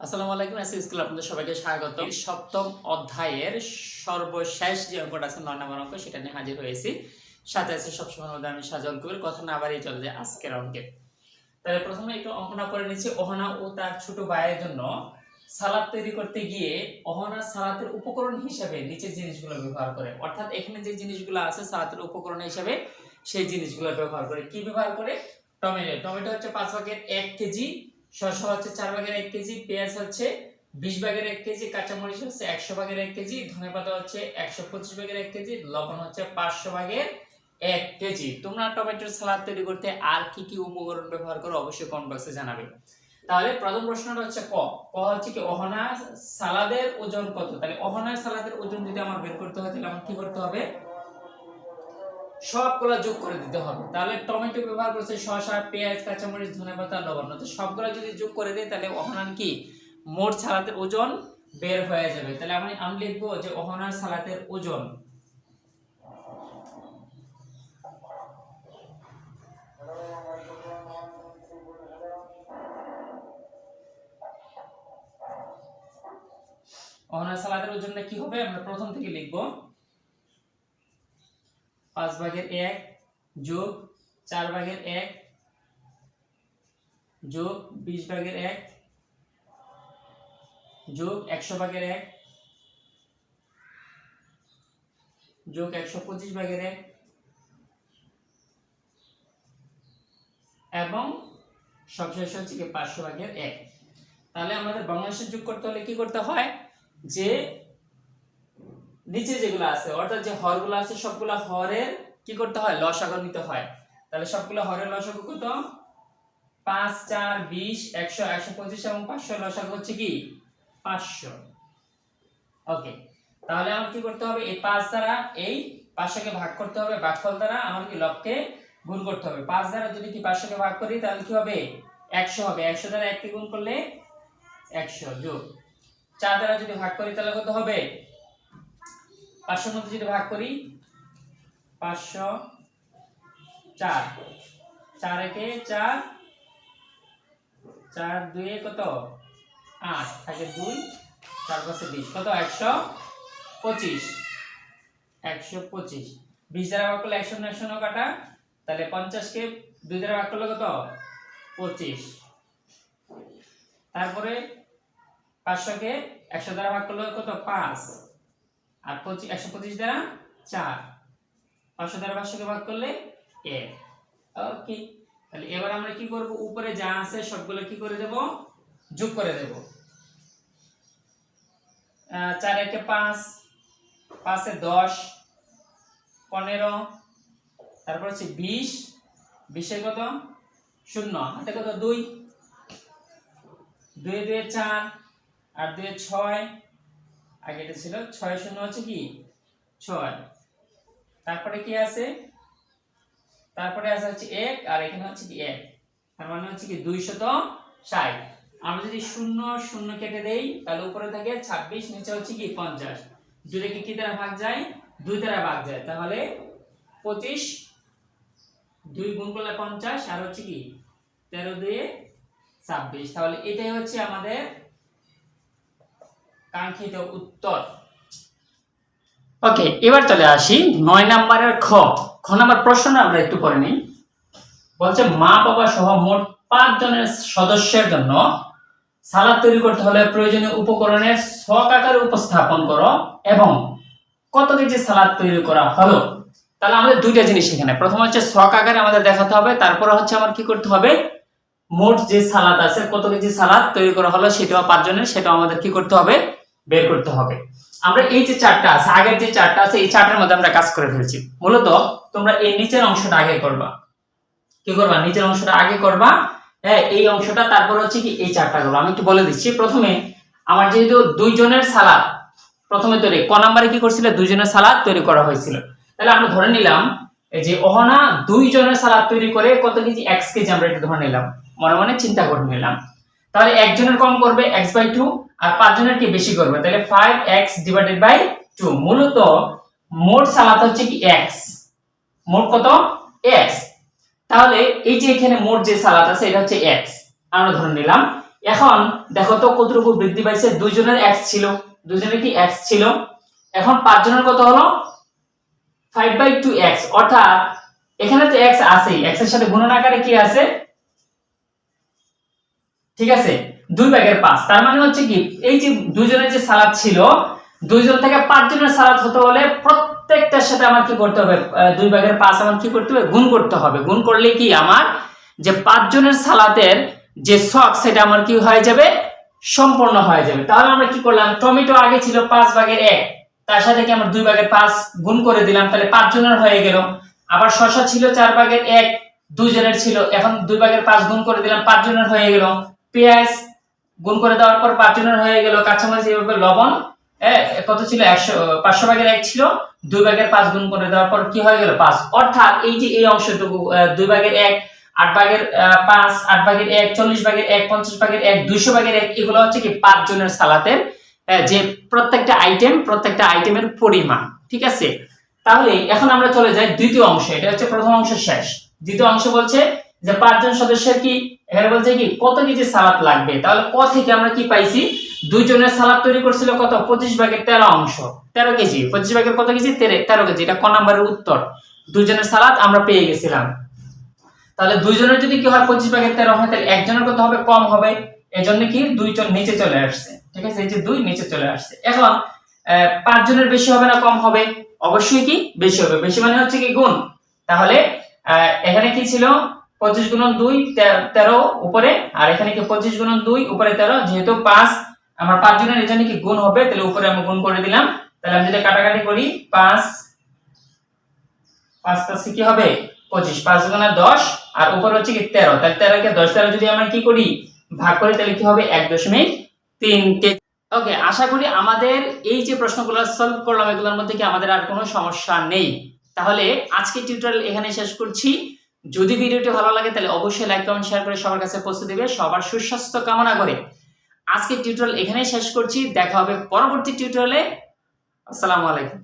আসসালামু আলাইকুম, S school আপনাদের সবাইকে স্বাগত সপ্তম অধ্যায়ের সর্বশেষ যে অঙ্কটা আছে, নয় নম্বর অঙ্ক, সেটা নিয়ে হাজির হয়েছি। সাথে আছে সবসময় মধ্যে আমি সাজল কবির। কথা না বাড়িয়ে চলে যায় আজকের অঙ্কে। তাহলে প্রথমে একটু অঙ্কনা করে নিচ্ছি, অহনা ও তার ছোট ভাইয়ের জন্য। সালাদ তৈরি করতে গিয়ে অহনা সালাতের উপকরণ হিসেবে নিচের জিনিসগুলো ব্যবহার করে। অর্থাৎ এখানে যে জিনিসগুলো আছে, সালাতের উপকরণ হিসেবে সেই জিনিসগুলো ব্যবহার করে। কি ব্যবহার করে? টমেটো। টমেটো হচ্ছে পাঁচ ভাগের এক কেজি। শসা হচ্ছে চার ভাগের এক কেজি, পেঁয়াজ হচ্ছে বিশ ভাগের এক কেজি, কাঁচামরিচ হচ্ছে একশো ভাগের এক কেজি, ধনে পাতা হচ্ছে একশো পঁচিশ ভাগের এক কেজি, লবণ হচ্ছে পাঁচশো ভাগের এক কেজি। তোমরা টমেটোর সালাদ তৈরি করতে আর কি কি উপকরণ ব্যবহার করো অবশ্যই কমেন্ট বক্সে জানাবে। তাহলে প্রথম প্রশ্নটা হচ্ছে ক? ক হচ্ছে কি অহনা সালাদের ওজন কত? তাহলে অহনার সালাদের ওজন যদি আমার বের করতে হয় তাহলে আমার কি করতে হবে? সবগুলো যোগ করে দিতে হবে। তাহলে টমেটো ব্যবহার করছে শসা, পেঁয়াজ, কাঁচামরিচ ধনেপাতা লবণ। তো সবগুলো যদি যোগ করে দিই, তাহলে অহনান কি? মোট সালাতের ওজন বের হয়ে যাবে। তাহলে আমি আমি লিখব যে অহনার সালাতের ওজন। অহনার সালাতের ওজনটা কি হবে? আমরা প্রথম থেকে লিখব। পাঁচ ভাগের এক যোগ চার ভাগের এক যোগ বিশ ভাগের এক যোগ একশো ভাগের এক যোগ একশো পঁচিশ ভাগের এক এবং সবশেষ হচ্ছে কি পাঁচশো ভাগের এক। তাহলে আমাদের ভগ্নাংশের যোগ করতে হলে কি করতে হয়? যে নিচে যেগুলো আছে, অর্থাৎ যে হরগুলো আছে, সবগুলো হরের কি করতে হয়? লসাগু নিতে হয়। তাহলে সবগুলো হরের লসাগু কত? পাঁচ, চার, বিশ, একশো একশো পঁচিশ এবং পাঁচশো। লসাগু হচ্ছে কি? পাঁচশো। ওকে তাহলে আমার কি করতে হবে? এই পাঁচ দ্বারা এই পাঁচশোকে ভাগ করতে হবে ভাগফল দ্বারা আমার কি লবকে গুণ করতে হবে। পাঁচ দ্বারা যদি কি পাঁচশোকে ভাগ করি, তাহলে কি হবে? একশো হবে। একশো দ্বারা একটি গুণ করলে একশো যোগ। চার দ্বারা যদি ভাগ করি, তাহলে কত হবে? পাঁচশোর মধ্যে যদি ভাগ করি। পাঁচশো চার। চার একে চার চার দুয়ে কত? আট। থাকে দুই, চার পাশে বিশ। কত? একশো পঁচিশ। একশো পঁচিশ। বিশ দ্বারা ভাগ করলে একশো একশো ন কাটা। তাহলে পঞ্চাশকে দুই দ্বারা ভাগ করলে কত? পঁচিশ। তারপরে পাঁচশোকে একশো দ্বারা ভাগ করলে কত? পাঁচ। আর পঁচিশ একশো পঁচিশ দ্বারা চার। পাঁচশো দ্বারা পাঁচশোকে ভাগ করলে এক। ওকে, তাহলে এবার আমরা কি করব? উপরে যা আছে সবগুলো কি করে দেব? যোগ করে দেব। চার একে পাঁচ, পাঁচে দশ, পনেরো, তারপর হচ্ছে বিশ। বিশে কত? শূন্য। হাতে কত? দুই। দুই দুয়ে চার, আর দুয়ে ছয় আগে এটা ছিল, ছয় শূন্য হচ্ছে কি? ছয়। তারপরে কি আছে? তারপরে আছে হচ্ছে এক, আর এখানে হচ্ছে কি এক। তার মানে হচ্ছে কি দুইশত ষাট। আমরা যদি শূন্য শূন্য কেটে দেই, তাহলে উপরে থাকে ছাব্বিশ, নিচে হচ্ছে কি পঞ্চাশ। দুটোকে কি দ্বারা ভাগ যায়? দুই দ্বারা ভাগ যায়। তাহলে পঁচিশ, দুই গুণ করলে পঞ্চাশ, আর হচ্ছে কি তেরো দুয়ে ছাব্বিশ। তাহলে এটাই হচ্ছে আমাদের কাঙ্ক্ষিত উত্তর। ওকে, এবার চলে আসি নয় নাম্বারের খ। খ নাম্বার প্রশ্নটা আমরা একটু করে নিই। বলছে, মা বাবা সহ মোট পাঁচ জনের সদস্যের জন্য সালাদ তৈরি করতে হলে প্রয়োজনীয় উপকরণের ছক আকারে উপস্থাপন করো এবং কত কেজি সালাদ তৈরি করা হলো? তাহলে আমাদের দুইটা জিনিস এখানে। প্রথম হচ্ছে ছক আকারে আমাদের দেখাতে হবে, তারপর হচ্ছে আমার কি করতে হবে? মোট যে সালাদ আছে, কত কেজি সালাদ তৈরি করা হলো, সেটাও পাঁচজনের সেটাও আমাদের কি করতে হবে? বের করতে হবে। আমরা এই যে চারটা আছে, আগের যে চারটা আছে, এই চারটার মধ্যে আমরা কাজ করে ফেলছি। মূলত তোমরা এই নিচের অংশটা আগে করবা। কি করবা? নিচের অংশটা আগে করবা। হ্যাঁ এই অংশটা, তারপর হচ্ছে কি এই চারটা করব। আমি একটু বলে দিচ্ছি। প্রথমে আমার যেহেতু দুইজনের সালাদ প্রথমে তৈরি, ক নাম্বারে কি করছিল? দুইজনের সালাদ তৈরি করা হয়েছিল। তাহলে আমরা ধরে নিলাম যে অহনা দুইজনের সালাদ তৈরি করে কত কেজি? এক্স কেজি আমরা এটা ধরে নিলাম। মনে মনে চিন্তা করে নিলাম। তাহলে একজনের কম করবে এক্স বাই টু আর পাঁচজনের কি বেশি করবে? তাহলে five x divided by two মূলত মোট সালাত হচ্ছে কি এক্স মোট কত? এক্স তাহলে এই যে এখানে মোট যে সালাত আছে, এটা হচ্ছে এক্স আমরা ধরে নিলাম, এখন দেখো তো কতটুকু বৃদ্ধি পাইছে? দুইজনের এক্স ছিল। দুইজনের কি এক্স ছিল? এখন পাঁচজনের কত হলো? ফাইভ বাই টু এক্স অর্থাৎ এখানে তো এক্স আছেই। এক্সের সাথে গুণন আকারে কি আছে? ঠিক আছে? দুই ভাগের পাঁচ। তার মানে হচ্ছে কি, এই যে দুইজনের যে সালাদ ছিল, দুইজন থেকে পাঁচজনের সালাদ হতে হলে প্রত্যেকটার সাথে আমার কি করতে হবে? দুই ভাগের পাঁচ আমার কি করতে হবে? গুণ করতে হবে। গুণ করলে কি আমার? যে পাঁচজনের সালাতের যে শখ, সেটা আমার কি হয়ে যাবে? সম্পূর্ণ হয়ে যাবে। তাহলে আমরা কি করলাম? টমেটো আগে ছিল পাঁচ ভাগের এক। তার সাথে কি আমরা দুই ভাগের পাঁচ গুণ করে দিলাম? তাহলে পাঁচজনের হয়ে গেল। আবার শশা ছিল চার ভাগের এক, দুইজনের ছিল। এখন দুই ভাগের পাঁচ গুণ করে দিলাম, পাঁচজনের হয়ে গেল। পেঁয়াজ গুণ করে দেওয়ার পর পাঁচজনের হয়ে গেল কাঁচামরিচ এইভাবে লবণ কত ছিল? একশো পাঁচশো ভাগের এক ছিল, দুই ভাগের পাঁচ গুণ করে দেওয়ার পর কি হয়ে গেল? পাঁচ। অর্থাৎ এই যে এই অংশটুকু দুই ভাগের এক, আট ভাগের পাঁচ, আট ভাগের এক, চল্লিশ ভাগের এক, পঞ্চাশ ভাগের এক, দুইশো ভাগের এক, এগুলো হচ্ছে কি পাঁচ জনের সালাতের যে প্রত্যেকটা আইটেম প্রত্যেকটা আইটেমের পরিমাণ, ঠিক আছে? তাহলে এখন আমরা চলে যাই দ্বিতীয় অংশ, এটা হচ্ছে প্রথম অংশ শেষ। দ্বিতীয় অংশ বলছে যে পাঁচজন সদস্যের কি? এখানে বলছে কি, কত কেজি সালাদ লাগবে? তাহলে ক থেকে আমরা কি পাইছি? দুইজনের সালাদ তৈরি করছিল কত? পঁচিশ ভাগের তেরো অংশ। তেরো কেজি। পঁচিশ ভাগের কত কেজি? তেরে- কেজি। এটা ক নাম্বারের উত্তর। দুইজনের সালাদ আমরা পেয়ে গেছিলাম। তাহলে দুইজনের যদি কি হয় পঁচিশ ভাগের তেরো হয়, তাহলে একজনের কত হবে? কম হবে। এই জন্য কি? দুইজন নিচে চলে আসছে। ঠিক আছে? এই যে দুই নিচে চলে আসছে। এখন পাঁচজনের বেশি হবে না কম হবে? অবশ্যই কি? বেশি হবে। বেশি মানে হচ্ছে কি গুণ। তাহলে এখানে কি ছিল? পঁচিশ গুণন দুই তেরো উপরে, আর এখানে কি পঁচিশ গুণন দুই উপরে তেরো? যেহেতু পাঁচ, আমার পাঁচজনের এখানে কি গুণ হবে? তাহলে উপরে আমরা গুণ করে দিলাম। তাহলে আমি যদি কাটাকাটি করি, পাঁচ পাঁচ পাঁচে কি হবে? পঁচিশ। পাঁচ গুণা দশ, আর উপরে হচ্ছে কি তেরো। তাহলে তেরোকে দশ দ্বারা যদি আমরা কি করি, ভাগ করি, তাহলে কি হবে? এক দশমিক তিন কেজি ওকে আশা করি আমাদের এই যে প্রশ্নগুলো সলভ করলাম, এগুলোর মধ্যে কি আমাদের আর কোনো সমস্যা নেই? তাহলে আজকে টিউটোরিয়াল এখানে শেষ করছি। যদি ভিডিওটি ভালো লাগে, তাহলে অবশ্যই লাইক কমেন্ট শেয়ার করে সবার কাছে পৌঁছে দেবে। সবার সুস্বাস্থ্য কামনা করে আজকে টিউটোরিয়াল এখানেই শেষ করছি। দেখা হবে পরবর্তী টিউটোরিয়ালে আসসালামু আলাইকুম।